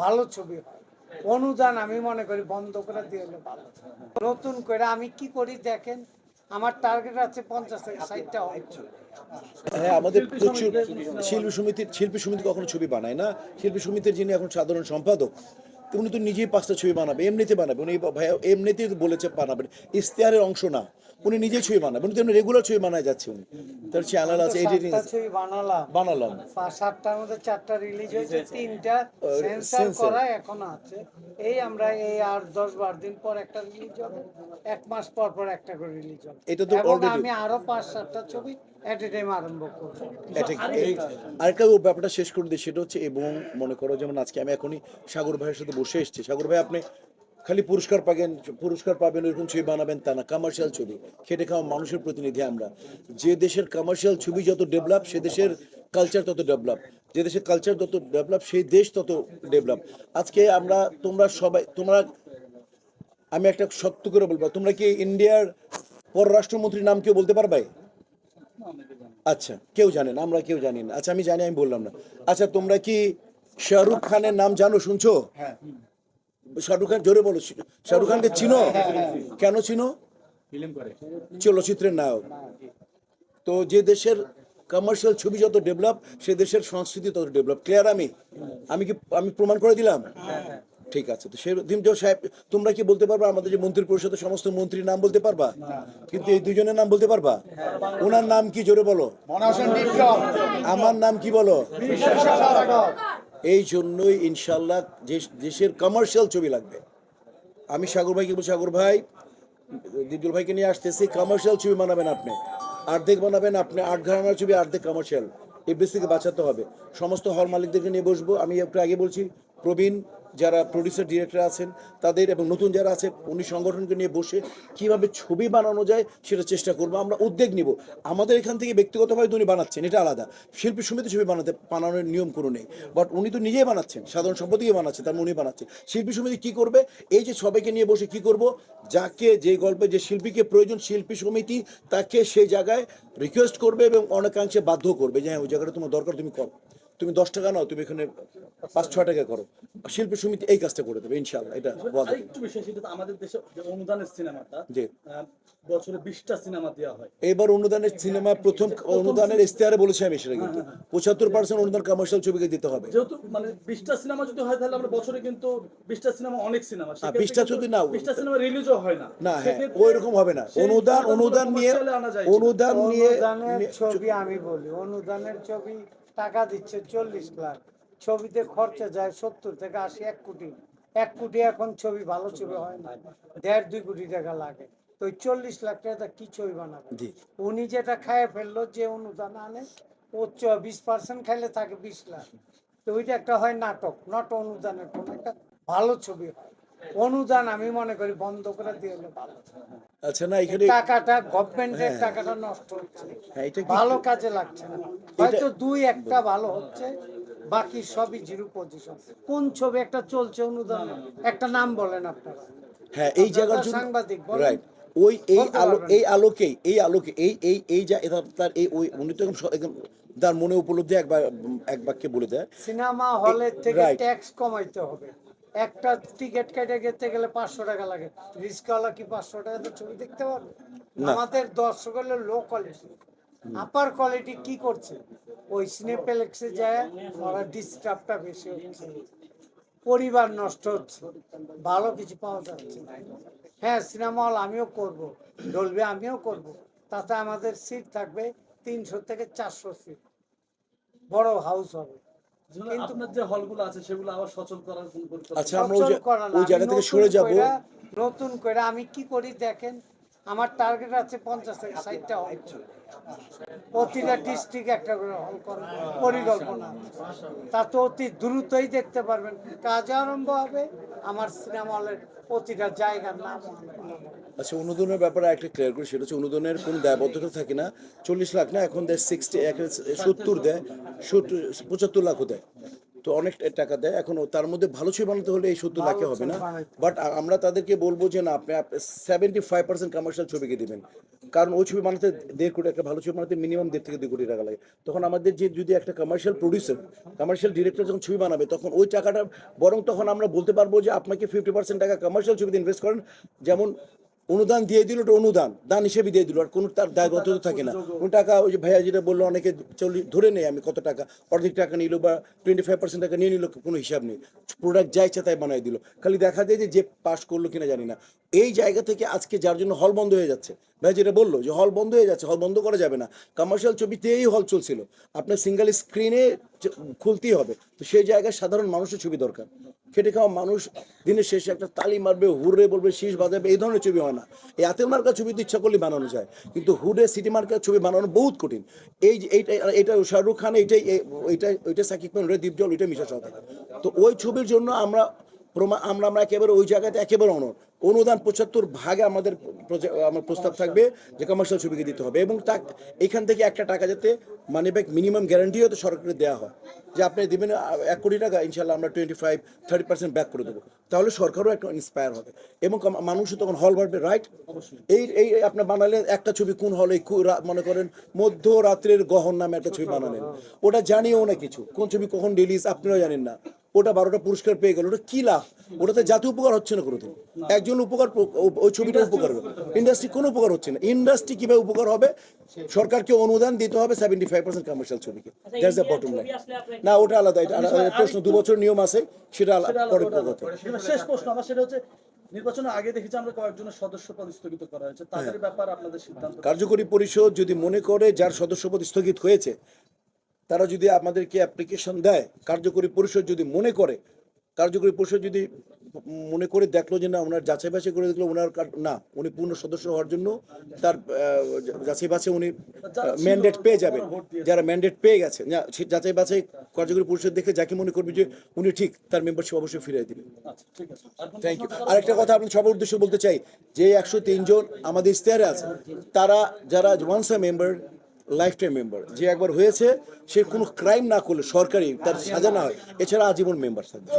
ভালো ছবি হয়। অনুদান আমি মনে করি বন্ধ করে দিয়ে হলে ভালো নতুন করে আমি কি করি দেখেন, আমার টার্গেট আছে পঞ্চাশ থেকে ষাটটা হ্যাঁ আমাদের প্রচুর শিল্পী সমিতির শিল্পী সমিতি কখনো ছবি বানায় না। শিল্পী সমিতির যিনি এখন সাধারণ সম্পাদক, উনি তো নিজেই পাঁচটা ছবি বানাবে, এমনিতে বানাবে। উনি ভাইয়া এমনিতেই বলেছে বানাবেন। ইশতেহারের অংশ না। উনি নিজেই ছবি বানাবেন উনি তো এমনি রেগুলার ছবি বানায় যাচ্ছে উনি। তার চ্যানেল আছে এডিটিং সাতটা ছবি বানালাম। বানালাম। পাঁচ সাতটার মধ্যে চারটা রিলিজ হয়েছে তিনটা সেন্সার। করা এখন আছে। এই আমরা এই আর দশ বার দিন পর একটা রিলিজ হবে। এক মাস পর পর একটা করে রিলিজ হবে। এটা তো already- আমি আরও পাঁচ সাতটা ছবি এট এ টাইম আরম্ভ করব। আরেকটা ব্যাপারটা শেষ করে দিই সেটা হচ্ছে এবং মনে করো যেমন আজকে আমি এখনই সাগর ভাইয়ের সাথে বসে এসেছি। সাগর ভাই আপনি খালি পুরস্কার পাবেন পুরস্কার পাবেন ওইরকম ছবি বানাবেন তা না কমার্শিয়াল ছবি। খেটে খাওয়া মানুষের প্রতিনিধি আমরা। যে দেশের কমার্শিয়াল ছবি যত ডেভেলপ সে দেশের কালচার তত ডেভেলপ যে দেশের কালচার তত ডেভেলপ সেই দেশ তত ডেভেলপ আজকে আমরা, তোমরা সবাই, তোমরা, আমি একটা সত্য করে বলব, তোমরা কি ইন্ডিয়ার পররাষ্ট্রমন্ত্রীর নাম কেউ বলতে পারবে? আচ্ছা কেউ জানেন আমরা কেউ জানি না। আচ্ছা আমি জানি, আমি বললাম না। আচ্ছা তোমরা কি শাহরুখ খানের নাম জানো, শুনছো? শাহরুখ খান জোরে বলো শাহরুখ খানকে চিনো? কেন চিনো? চলচ্চিত্রের নায়ক। তো যে দেশের কমার্শিয়াল ছবি যত ডেভেলপ সে দেশের সংস্কৃতি তত ডেভেলপ ক্লিয়ার আমি? আমি কি আমি প্রমাণ করে দিলাম? ঠিক আছে তো সে দিমজো সাহেব তোমরা কি বলতে পারবা? আমাদের যে মন্ত্রী পরিষদের সমস্ত মন্ত্রীর নাম বলতে পারবা? কিন্তু এই দুজনের নাম বলতে পারবা? ওনার নাম কি? জোরে বলো। আমার নাম কি বলো? এই জন্যই ইনশাল্লাহ দেশের কমার্শিয়াল ছবি লাগবে। আমি সাগর ভাইকে বলছি, সাগর ভাই, দিদুল ভাইকে নিয়ে আসতেছি কমার্শিয়াল ছবি বানাবেন আপনি। অর্ধেক বানাবেন আপনি, আট ঘরানার ছবি, অর্ধেক কমার্শিয়াল এই থেকে বাঁচাতে হবে। সমস্ত হল মালিকদেরকে নিয়ে বসবো। আমি একটু আগে বলছি প্রবীণ যারা প্রডিউসার ডিরেক্টর আছেন, তাদের এবং নতুন যারা আছে, উনি সংগঠনকে নিয়ে বসে কীভাবে ছবি বানানো যায় সেটা চেষ্টা করব, আমরা উদ্যোগ নিব। আমাদের এখান থেকে ব্যক্তিগতভাবে উনি বানাচ্ছেন, এটা আলাদা। শিল্পী সমিতি ছবি বানাতে, বানানোর নিয়ম কোনো নেই। বাট উনি তো নিজেই বানাচ্ছেন, সাধারণ সম্পত্তিকে বানাচ্ছে, তার মানে উনি বানাচ্ছে। শিল্পী সমিতি কি করবে? এই যে সবাইকে নিয়ে বসে কি করব? যাকে যে গল্পে, যে শিল্পীকে প্রয়োজন, শিল্পী সমিতি তাকে সেই জায়গায় রিকোয়েস্ট করবে এবং অনেকাংশে বাধ্য করবে। যে হ্যাঁ ওই জায়গাটা তোমার দরকার, তুমি করো। তুমি দশ টাকা নাও তুমি এখানে পাঁচ ছয় টাকা করো। শিল্পী সমিতি এই কাজটা করে দেবে ইনশাল্লাহ এটা বিষয় সেটা আমাদের দেশে যে অনুদানের সিনেমাটা জি। বছরে বিশটা সিনেমা দেওয়া হয়। এবার অনুদানের সিনেমা প্রথম অনুদানের ইশতেহারে বলেছে আমি সেটা কিন্তু। পঁচাত্তর পার্সেন্ট অনুদান কমার্শিয়াল ছবিকে দিতে হবে। যেহেতু মানে বিশটা সিনেমা যদি হয় তাহলে আমরা বছরে কিন্তু বিশটা সিনেমা অনেক সিনেমা। 20টা যদি না- বিশটা সিনেমা রিলিজও হয় না। না হ্যাঁ ওই রকম হবে না। অনুদান অনুদান নিয়ে। অনুদান নিয়ে অনুদানের ছবি আমি বলি অনুদানের ছবি টাকা দিচ্ছে চল্লিশ লাখ। ছবিতে খরচা যায় সত্তর থেকে আশি এক কোটি। এক কোটি এখন ছবি ভালো ছবি হয় না। দেড় দুই কোটি টাকা লাগে। তো ওই চল্লিশ লাখ টাকা কি ছবি বানাবে? উনি যেটা খায় ফেলল যে অনুদান আনে ও বিশ পার্সেন্ট খাইলে থাকে বিশ লাখ। তো ওইটা একটা হয় নাটক নট অনুদানের কোনো একটা ভালো ছবি হয়। অনুদান আমি মনে করি বন্ধ করে দিয়ে ভালো। আচ্ছা না এখানে টাকাটা গভর্নমেন্টের টাকাটা নষ্ট হচ্ছে। হ্যাঁ, এটা ভালো কাজে লাগছে না। হয়তো দুই একটা ভালো হচ্ছে বাকি সবই জিরো পজিশন কোন ছবি একটা চলছে অনুদান? একটা নাম বলেন আপনারা। হ্যাঁ এই জায়গার জন্য সাংবাদিক, রাইট ওই এই আলো এই আলোকেই এই আলোকে এই এই এই যা তার এই ওই উনি তো একদম তার মনে উপলব্ধি একবার এক বাক্যে বলে দেয়। সিনেমা হলের থেকে ট্যাক্স কমাইতে হবে। একটা টিকিট কেটে যেতে গেলে পাঁচশো টাকা লাগে। রিস্কওয়ালা কি পাঁচশো টাকা তো ছবি দেখতে পারবে আমাদের দর্শক হলো লো কোয়ালিটি আপার কোয়ালিটি কি করছে? ওই সিনেপ্লেক্সে যায় ওরা ডিস্টার্বটা বেশি হচ্ছে। পরিবার নষ্ট হচ্ছে। ভালো কিছু পাওয়া যাচ্ছে হ্যাঁ সিনেমা হল আমিও করব। ডলবে আমিও করব। তাতে আমাদের সিট থাকবে তিনশো থেকে চারশো সিট বড় হাউস হবে। আপনার যে হলগুলো আছে সেগুলো আবার সচল করার আচ্ছা আমরা ওই জায়গা থেকে সরে যাব। নতুন করে আমি কি করি দেখেন আমার টার্গেট আছে পঞ্চাশ থেকে ষাটটা হল। প্রতিটা ডিস্ট্রিক্ট একটা করে হল করার পরিকল্পনা তা তো অতি দ্রুতই দেখতে পারবেন। কাজ আরম্ভ হবে আমার সিনেমা হলের প্রতিটা জায়গার নাম আচ্ছা অনুদানের ব্যাপারে একটা ক্লিয়ার করি সেটা হচ্ছে অনুদানের কোনো দায়বদ্ধতা থাকে না। চল্লিশ লাখ না এখন দেয় সিক্সটি সত্তর দেয় সত্তর পঁচাত্তর লাখও দেয়। তো অনেক টাকা দেয়। এখন তার মধ্যে ভালো ছবি বানাতে হলে এই সত্তর লাখে হবে না। বাট আমরা তাদেরকে বলব যে না আপনি সেভেন্টি ফাইভ পার্সেন্ট কমার্শিয়াল ছবিকে দেবেন। কারণ ওই ছবি বানাতে দেড় কোটি একটা ভালো ছবি বানাতে মিনিমাম দেড় থেকে দুই কোটি টাকা লাগে। তখন আমাদের যে যদি একটা কমার্শিয়াল প্রডিউসার কমার্শিয়াল ডিরেক্টর যখন ছবি বানাবে তখন ওই টাকাটা বরং তখন আমরা বলতে পারব যে আপনাকে ফিফটি পার্সেন্ট টাকা কমার্শিয়াল ছবিতে ইনভেস্ট করেন। যেমন অনুদান দিয়ে দিল ওটা অনুদান দান হিসেবে দিয়ে দিল আর কোনো তার দায়বদ্ধতা থাকে না। কোন টাকা ওই যে ভাইয়া যেটা বলল অনেকে চল্লিশ ধরে নেই আমি কত টাকা অর্ধেক টাকা নিল বা টোয়েন্টি ফাইভ পার্সেন্ট টাকা নিয়ে নিল কোনো হিসাব নেই। প্রোডাক্ট যা ইচ্ছা তাই বানাই দিল। খালি দেখা যায় যে যে পাস করল কিনা জানি না। এই জায়গা থেকে আজকে যার জন্য হল বন্ধ হয়ে যাচ্ছে ভাই যেটা বলল যে হল বন্ধ হয়ে যাচ্ছে হল বন্ধ করা যাবে না। কমার্শিয়াল ছবিতেই হল চলছিল। আপনার সিঙ্গেল স্ক্রিনে খুলতেই হবে। তো সেই জায়গায় সাধারণ মানুষের ছবি দরকার। খেটে খাওয়া মানুষ দিনের শেষে একটা তালি মারবে হুড়ে বলবে, শীষ বাজাবে, এই ধরনের ছবি হয় না। এই আতেল মার্কা ছবি তো ইচ্ছা করলে বানানো যায়, কিন্তু হুডে সিটি মার্কার ছবি বানানো বহুত কঠিন। এই এইটা এটা শাহরুখ খান, এইটাই এই- ওইটাই, ওইটা সাকিব খান ওইটা দীপজল ওইটা মিশা সরকার তো ওই ছবির জন্য আমরা প্রমা, আমরা আমরা একেবারে ওই জায়গাতে একেবারে অনর অনুদান পঁচাত্তর ভাগে আমাদের আমার প্রস্তাব থাকবে যে কমার্শিয়াল ছবিকে দিতে হবে। এবং তা এখান থেকে একটা টাকা যাতে মানি ব্যাক মিনিমাম গ্যারান্টিও তো সরকারের দেওয়া হয়। যে আপনি দেবেন এক কোটি টাকা, ইনশাল্লাহ আমরা twenty five thirty percent back করে দেবো। তাহলে সরকারও একটা ইন্সপায়ার হবে। এবং মানুষও তখন হল বাড়বে রাইট এই এই এই আপনার বানালেন, একটা ছবি কোন হলে মনে করেন, মধ্যরাত্রের গহন নামে একটা ছবি বানালেন। ওটা জানিও না কিছু। কোন ছবি কখন রিলিজ আপনিও জানেন না। ওটা বারোটা পুরস্কার পেয়ে গেল। ওটা কি লাভ? ওটাতে জাতীয় উপকার হচ্ছে না কোনোদিন। একজন উপকার ওই ছবিটা উপকার হবে। ইন্ডাস্ট্রি কোনো উপকার হচ্ছে না। ইন্ডাস্ট্রি কীভাবে উপকার হবে? সরকারকে অনুদান দিতে হবে সেভেন্টি ফাইভ পার্সেন্ট কমার্শিয়াল ছবিকে দ্যাটস দ্য বটম লাইন না ওটা আলাদা। এটা প্রশ্ন দু বছর নিয়ম আছে সেটা আলাদা। পরে শেষ প্রশ্ন। আমার সেটা হচ্ছে নির্বাচনের আগে দেখেছি আমরা কয়েকজনের সদস্য পদ স্থগিত করা হয়েছে। তাদের ব্যাপার আপনাদের সিদ্ধান্ত। কার্যকরী পরিষদ যদি মনে করে যার সদস্যপদ স্থগিত হয়েছে তারা যদি আমাদেরকে অ্যাপ্লিকেশন দেয় কার্যকরী পরিষদ যদি মনে করে কার্যকরী পরিষদ যদি মনে করে দেখল যে না ওনার যাচাই বাছাই করে দেখল ওনার না উনি পূর্ণ সদস্য হওয়ার জন্য তার যাচাই বাছাই উনি ম্যান্ডেট পেয়ে যাবেন যারা ম্যান্ডেট পেয়ে গেছে যাচাই বাছাই কার্যকরী পরিষদ দেখে যাকে মনে করবে যে উনি ঠিক তার মেম্বারশিপ অবশ্যই ফিরিয়ে কোনো থ্যাংক ইউ আরেকটা কথা আপনি সবার উদ্দেশ্যে বলতে চাই যে একশো তিনজন আমাদের ইশতেহারে আছে তারা যারা once a member life time member যে একবার হয়েছে, সে কোনো ক্রাইম না করলে সরকারি তার সাজা না হয়। এছাড়া আজীবন মেম্বার থাকবে।